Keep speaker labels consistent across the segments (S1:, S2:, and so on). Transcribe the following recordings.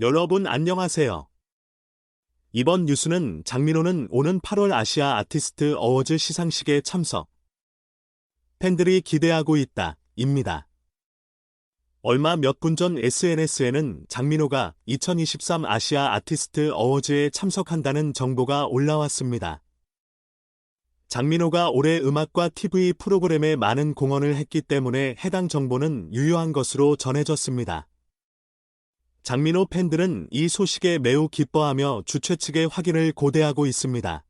S1: 여러분 안녕하세요. 이번 뉴스는 장민호는 오는 8월 아시아 아티스트 어워즈 시상식에 참석. 팬들이 기대하고 있다. 입니다. 얼마 몇 분 전 SNS에는 장민호가 2023 아시아 아티스트 어워즈에 참석한다는 정보가 올라왔습니다. 장민호가 올해 음악과 TV 프로그램에 많은 공헌을 했기 때문에 해당 정보는 유효한 것으로 전해졌습니다. 장민호 팬들은 이 소식에 매우 기뻐하며 주최 측의 확인을 고대하고 있습니다.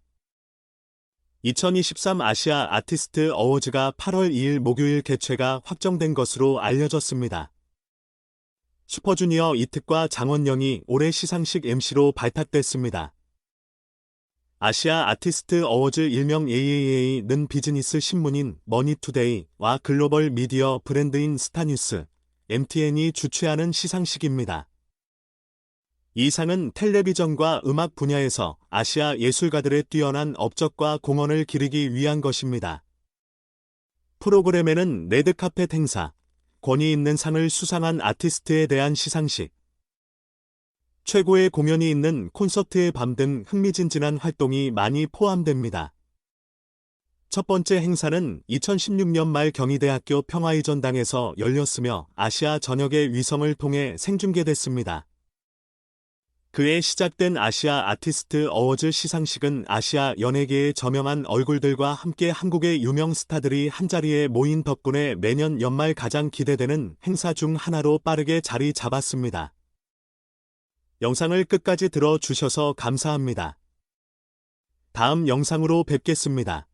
S1: 2023 아시아 아티스트 어워즈가 8월 2일 목요일 개최가 확정된 것으로 알려졌습니다. 슈퍼주니어 이특과 장원영이 올해 시상식 MC로 발탁됐습니다. 아시아 아티스트 어워즈 일명 AAA는 비즈니스 신문인 머니투데이와 글로벌 미디어 브랜드인 스타뉴스, MTN이 주최하는 시상식입니다. 이 상은 텔레비전과 음악 분야에서 아시아 예술가들의 뛰어난 업적과 공헌을 기리기 위한 것입니다. 프로그램에는 레드카펫 행사, 권위 있는 상을 수상한 아티스트에 대한 시상식, 최고의 공연이 있는 콘서트의 밤 등 흥미진진한 활동이 많이 포함됩니다. 첫 번째 행사는 2016년 말 경희대학교 평화의 전당에서 열렸으며 아시아 전역의 위성을 통해 생중계됐습니다. 그해 시작된 아시아 아티스트 어워즈 시상식은 아시아 연예계의 저명한 얼굴들과 함께 한국의 유명 스타들이 한자리에 모인 덕분에 매년 연말 가장 기대되는 행사 중 하나로 빠르게 자리 잡았습니다. 영상을 끝까지 들어주셔서 감사합니다. 다음 영상으로 뵙겠습니다.